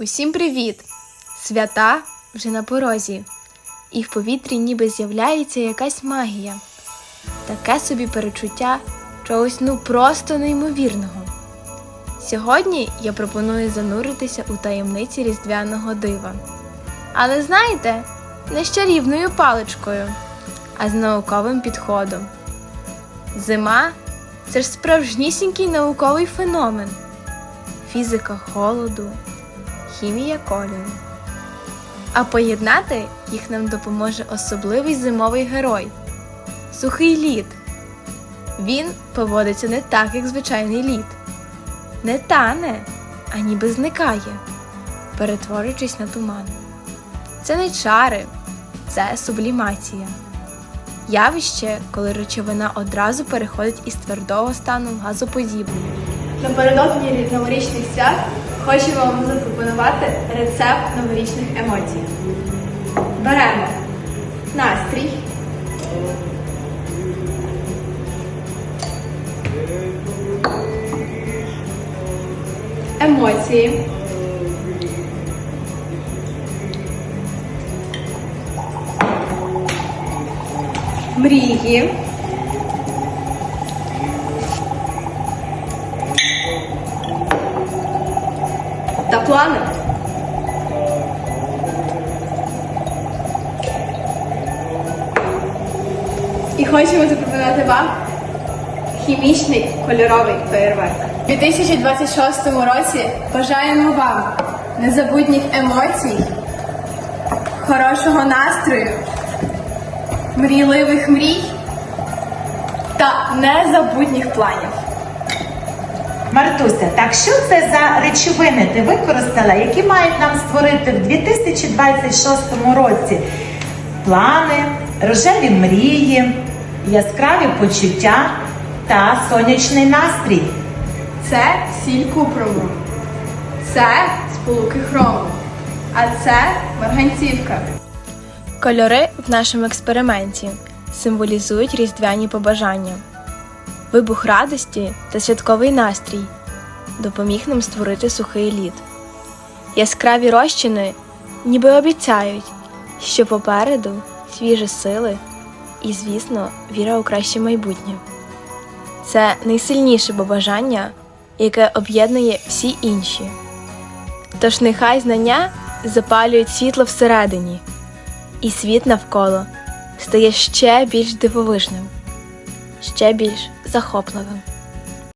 Усім привіт! Свята вже на порозі, і в повітрі ніби з'являється якась магія. Таке собі перечуття чогось ну просто неймовірного. Сьогодні я пропоную зануритися у таємниці різдвяного дива. Але знаєте, не з чарівною паличкою, а з науковим підходом. Зима це ж справжнісінький науковий феномен. Фізика холоду, хімія кольору. А поєднати їх нам допоможе особливий зимовий герой сухий лід. Він поводиться не так, як звичайний лід. Не тане, а ніби зникає, перетворюючись на туман. Це не чари, це сублімація. Явище, коли речовина одразу переходить із твердого стану в газоподібний. Напередодні новорічних свят хочемо вам запропонувати рецепт новорічних емоцій. Беремо настрій, емоції, мрії. Та плани. І хочемо запропонувати вам хімічний кольоровий феєрверк. У 2026 році бажаємо вам незабутніх емоцій, хорошого настрою, мрійливих мрій та незабутніх планів. Мартуся, так що це за речовини ти використала, які мають нам створити в 2026 році плани, рожеві мрії, яскраві почуття та сонячний настрій? Це сіль купрому, це сполуки хрому, а це марганцівка. Кольори в нашому експерименті символізують різдвяні побажання. Вибух радості та святковий настрій допоміг нам створити сухий лід. Яскраві розчини ніби обіцяють, що попереду свіжі сили і, звісно, віра у краще майбутнє. Це найсильніше побажання, яке об'єднує всі інші. Тож нехай знання запалюють світло всередині, і світ навколо стає ще більш дивовижним, ще більш захопливим.